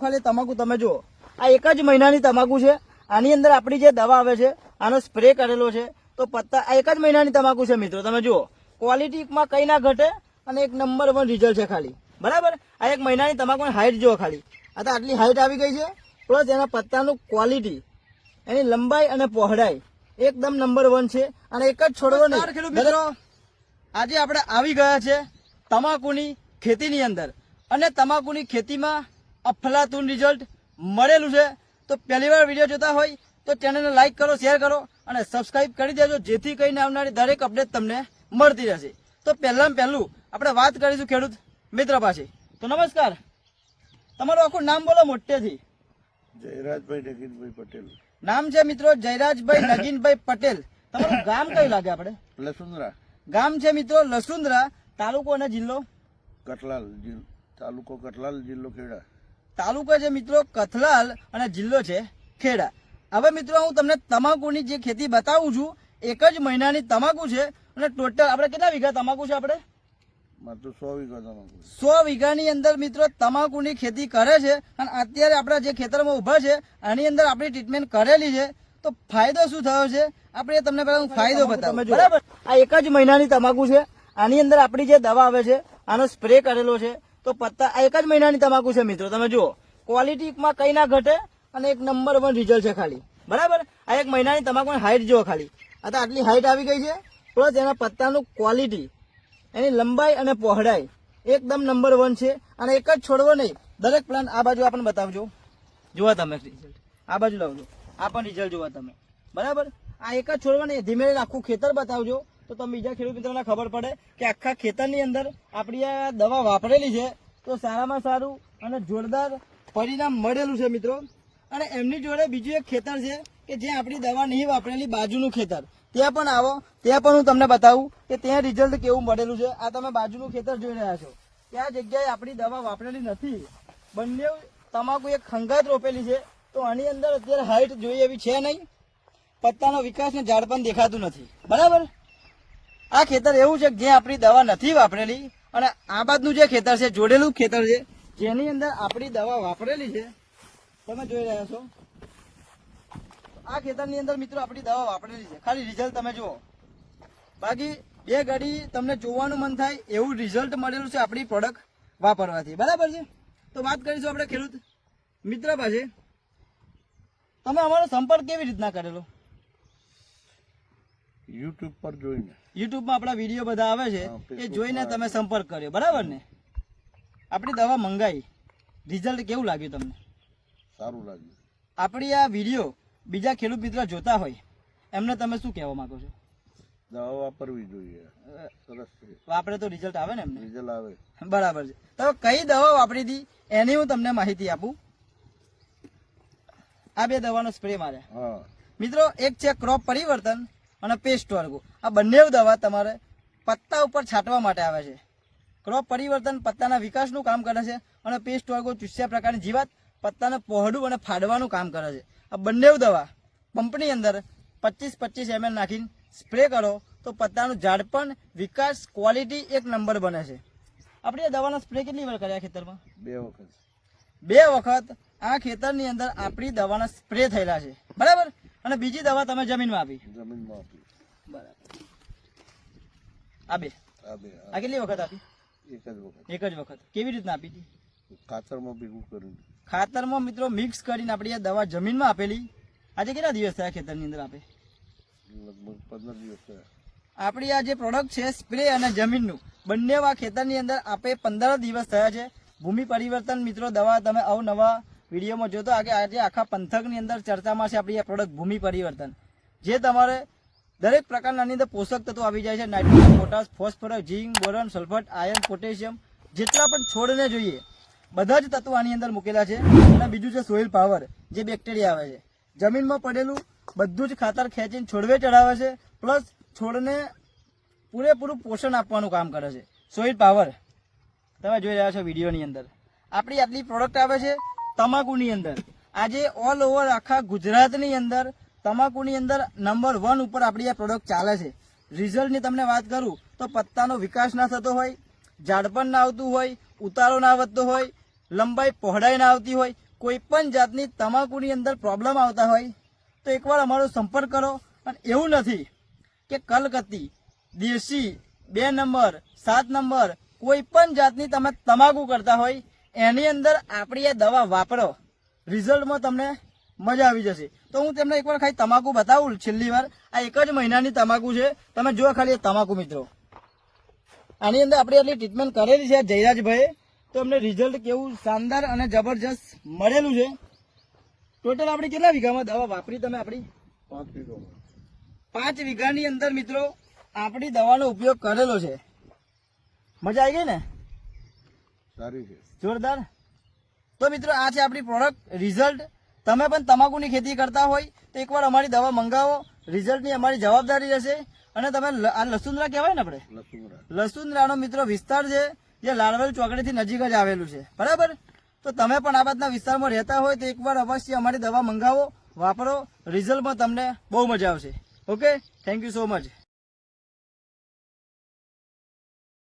ખાલી તમાકુ તમે જુઓ. આ એક જ મહિનાની તમાકુ છે. આની અંદર આપણી જે દવા આવે છે આનો સ્પ્રે કરેલો છે તો પત્તા આ એક જ મહિનાની તમાકુ છે મિત્રો તમે જુઓ. ક્વોલિટીમાં કંઈ ના ઘટે અને એક નંબર વન રિઝલ્ટ છે ખાલી. બરાબર? આ એક મહિનાની તમાકુની હાઇટ જુઓ ખાલી. આ તો આટલી હાઇટ આવી ગઈ છે પ્લસ એના પત્તાનું ક્વોલિટી એની લંબાઈ અને પહોળાઈ એકદમ નંબર વન છે અને એક જ છોડવો નહીં. મિત્રો. આજે આપણે આવી ગયા છે તમાકુની ખેતીની અંદર. અને તમાકુની ખેતીમાં અફલાતુન રિઝલ્ટ મળેલું છે. તો પહેલી વાર વીડિયો જોતા હોય તો ચેનલને લાઇક કરો શેર કરો અને સબસ્ક્રાઇબ કરી દેજો જેથી કરીને આવનારી દરેક અપડેટ તમને મળતી રહેશે. તો પહેલાં પહેલું આપણે વાત કરીશું ખેડૂત મિત્ર પાસે. તો નમસ્કાર. તમારું આખું નામ બોલો મોટેથી. જયરાજભાઈ નગીનભાઈ પટેલ. નામ છે મિત્રો જયરાજભાઈ નગીનભાઈ પટેલ. તમારું ગામ કયું લાગે આપણે? લસુંદરા ગામ છે મિત્રો લસુંદરા તાલુકો અને જિલ્લો? કટલાલ જિલ્લો તાલુકો કટલાલ જિલ્લો ખેડા. તાલુકો છે મિત્રો કથલાલ અને જિલ્લો છે ખેડા. હવે મિત્રો હું તમને તમાકુની જે ખેતી બતાવું છું એક જ મહિનાની તમાકુ છે અને ટોટલ આપણે કેટલા વીઘા તમાકુ છે આપણે? સો વીઘા તમાકુ સો વીઘાની અંદર મિત્રો તમાકુની ખેતી કરે છે અને અત્યારે આપણા જે ખેતરમાં ઊભા છે આની અંદર આપણી ટ્રીટમેન્ટ કરેલી છે. તો ફાયદો શું થયો છે? આપણે તમને પેલા હું ફાયદો બતાવું. બરાબર? આ એક જ મહિનાની તમાકુ છે. આની અંદર આપણી જે દવા આવે છે આનો સ્પ્રે કરેલો છે. તો પત્તા એક જ મહિનાની તમાકુ છે મિત્રો, તમે જુઓ. ક્વોલિટીમાં કંઈ ના ઘટે અને એક નંબર વન રિઝલ્ટ છે ખાલી. બરાબર? આ એક મહિનાની તમાકુની હાઇટ જુઓ ખાલી. આ તો આટલી હાઇટ આવી ગઈ છે પ્લસ એના પત્તાનું ક્વોલિટી એની લંબાઈ અને પહોળાઈ એકદમ નંબર વન છે. અને એક જ છોડવો નહીં, દરેક પ્લાન્ટ આ બાજુ આપણને બતાવજો. જુઓ તમે રિઝલ્ટ આ બાજુ લાવજો. આ પણ રિઝલ્ટ જુઓ તમે. બરાબર? આ એક જ છોડવો નહીં ધીમે આખું ખેતર બતાવજો. તો તમે બીજા ખેડૂત મિત્રોને ખબર પડે કે આખા ખેતરની અંદર આપણી આ દવા વાપરેલી છે. તો સારામાં સારું અને જોરદાર પરિણામ મળેલું છે મિત્રો. અને એમની જોડે બીજું એક ખેતર છે કે જ્યાં આપણી દવા નહીં વાપરેલી, બાજુનું ખેતર. ત્યાં પણ આવો, ત્યાં પણ હું તમને બતાવું કે ત્યાં રિઝલ્ટ કેવું મળેલું છે. આ તમે બાજુનું ખેતર જોઈ રહ્યા છો. ત્યાં જગ્યાએ આપણી દવા વાપરેલી નથી. બંને તમાકુ એક ખંગાત રોપેલી છે. તો આની અંદર અત્યારે હાઈટ જોઈએ એવી છે નહીં. પત્તાનો વિકાસ ને ઝાડ પણ દેખાતું નથી. બરાબર? આ ખેતર એવું છે કે જ્યાં આપણી દવા નથી વાપરેલી અને આ બાજુનું જે ખેતર છે, જોડેલું ખેતર છે, જેની અંદર આપણી દવા વાપરેલી છે. તમે જોઈ રહ્યા છો. આ ખેતરની અંદર મિત્રો આપણી દવા વાપરેલી છે. ખાલી રિઝલ્ટ તમે જુઓ. બાકી બે ઘડી તમને જોવાનું મન થાય એવું રિઝલ્ટ મળેલું છે આપણી પ્રોડક્ટ વાપરવાથી. બરાબર છે? તો વાત કરીશું આપણે ખેડૂત મિત્ર પાસે. તમે અમારો સંપર્ક કેવી રીતના કરેલો? યુટ્યુબ પર જોઈને. યુટ્યુબમાં આપણા વીડિયો બધા આવે છે એ જોઈને તમે સંપર્ક કર્યો બરાબર ને? આપણી દવા મંગાઈ. રિઝલ્ટ કેવું લાગ્યું તમને? સારું લાગ્યું. આપણી આ વીડિયો બીજા ખેડૂત મિત્રો જોતા હોય એમને તમે શું કહેવા માંગો છો? દવા વાપરવી જોઈએ. સરસ વાપરે તો રિઝલ્ટ આવે ને એમને? રિઝલ્ટ આવે. બરાબર છે. તો કઈ દવા વાપરી હતી એની હું તમને માહિતી આપું. આ બે દવાનો સ્પ્રે માર્યા. મિત્રો એક છે ક્રોપ પરિવર્તન અને પેસ્ટ વર્ગો આ બંને દવા તમારે પત્તા ઉપર છાંટવા માટે આવે છે. ક્રોપ પરિવર્તન પત્તાના વિકાસનું કામ કરે છે અને પેસ્ટ વર્ગો ચૂસ્યા પ્રકારની જીવાત પત્તાને પહોળું અને ફાડવાનું કામ કરે છે. આ બંને દવા પંપની અંદર પચીસ પચીસ એમએલ નાખીને સ્પ્રે કરો તો પત્તાનું ઝાડપણ વિકાસ ક્વોલિટી એક નંબર બને છે. આપણે આ દવાના સ્પ્રે કેટલી વાર કર્યા ખેતરમાં? બે વખત. બે વખત આ ખેતરની અંદર આપણી દવાના સ્પ્રે થયેલા છે. બરાબર? અને બીજી દવા તમે જમીનમાં આપી. જમીનમાં આપી. બરાબર. આ બે. આ બે આ કેટલી વખત આપી? એક જ વખત. એક જ વખત. કેવી રીતના આપી હતી? ખાતરમાં ભેગું કર્યું ખાતરમાં મિત્રો મિક્સ કરીને આપણી આ દવા જમીનમાં આપેલી. આજે કેટલા દિવસ થયા ખેતરની અંદર આપે? લગભગ પંદર દિવસ થયા. આપણી આ જે પ્રોડક્ટ છે સ્પ્રે અને જમીનનું બંને આ ખેતરની અંદર આપે પંદર દિવસ થયા છે. ભૂમિ પરિવર્તન મિત્રો દવા તમે અવનવા વિડીયોમાં જોતો કે આજે આખા પંથકની અંદર ચર્ચામાં છે આપણી આ પ્રોડક્ટ ભૂમિ પરિવર્તન. જે તમારે દરેક પ્રકારના અંદર પોષક તત્વો આવી જાય છે, nitrogen, potash, phosphorus, zinc, boron, sulphur iron potassium, જેટલા પણ છોડને જોઈએ, બધા જ તત્વો આની અંદર મૂકેલા છે. અને બીજું છે સોઇલ પાવર, જે બેક્ટેરિયા આવે છે. જમીનમાં પડેલું બધું જ ખાતર ખેંચીને છોડવે ચડાવે છે, પ્લસ છોડને પૂરેપૂરું પોષણ આપવાનું કામ કરે છે. સોઇલ પાવર, તમે જોઈ રહ્યા છો વિડીયોની અંદર. આપણી આટલી પ્રોડક્ટ આવે છે તમાકુની અંદર. આજે ઓલ ઓવર આખા ગુજરાતની અંદર તમાકુની અંદર નંબર વન ઉપર આપણી આ પ્રોડક્ટ ચાલે છે. રિઝલ્ટની તમને વાત કરું તો પત્તાનો વિકાસ ના થતો હોય ઝાડપણ ના આવતું હોય, ઉતારો ના વધતો હોય, લંબાઈ પહોળાઈ ના આવતી હોય, કોઈ પણ જાતની તમાકુની અંદર પ્રોબ્લેમ આવતા હોય, તો એકવાર અમારો સંપર્ક કરો. અને એવું નથી કે કલકત્તી, દેશી, બે નંબર સાત નંબર કોઈ પણ જાતની તમે તમાકુ કરતા હોય એની અંદર આપણી આ દવા વાપરો રિઝલ્ટમાં તમને મજા આવી જશે. તો હું તમને એકવાર ખાલી તમાકુ બતાવું છેલ્લી વાર. આ એક જ મહિનાની તમાકુ છે. તમે જુઓ ખાલી તમાકુ મિત્રો. આની અંદર આપણે એટલી ટ્રીટમેન્ટ કરેલી છે જયરાજભાઈ તો અમને રિઝલ્ટ કેવું શાનદાર અને જબરજસ્ત મળેલું છે. ટોટલ આપણે કેટલા વીઘામાં દવા વાપરી તમે આપણી? પાંચ વીઘોમાં. પાંચ વીઘાની અંદર મિત્રો આપણી દવાનો ઉપયોગ કરેલો છે. મજા આવી ગઈ ને? સારી છે. જોરદાર. તો મિત્રો આ છે આપણી પ્રોડક્ટ રિઝલ્ટ તમે પણ તમાકુની ખેતી કરતા હોય તો એકવાર અમારી દવા મંગાવો. રિઝલ્ટની અમારી જવાબદારી રહેશે. અને તમે આ લસુંદરા કહેવાય ને આપણે? લસુંદરાનો મિત્રો વિસ્તાર છે જે લાલવેલ ચોકડીથી નજીક જ આવેલું છે. બરાબર? તો તમે પણ આ બાદના વિસ્તારમાં રહેતા હોય તો એકવાર અવશ્ય અમારી દવા મંગાવો વાપરો. રિઝલ્ટમાં તમને બહુ મજા આવશે. Okay thank you so much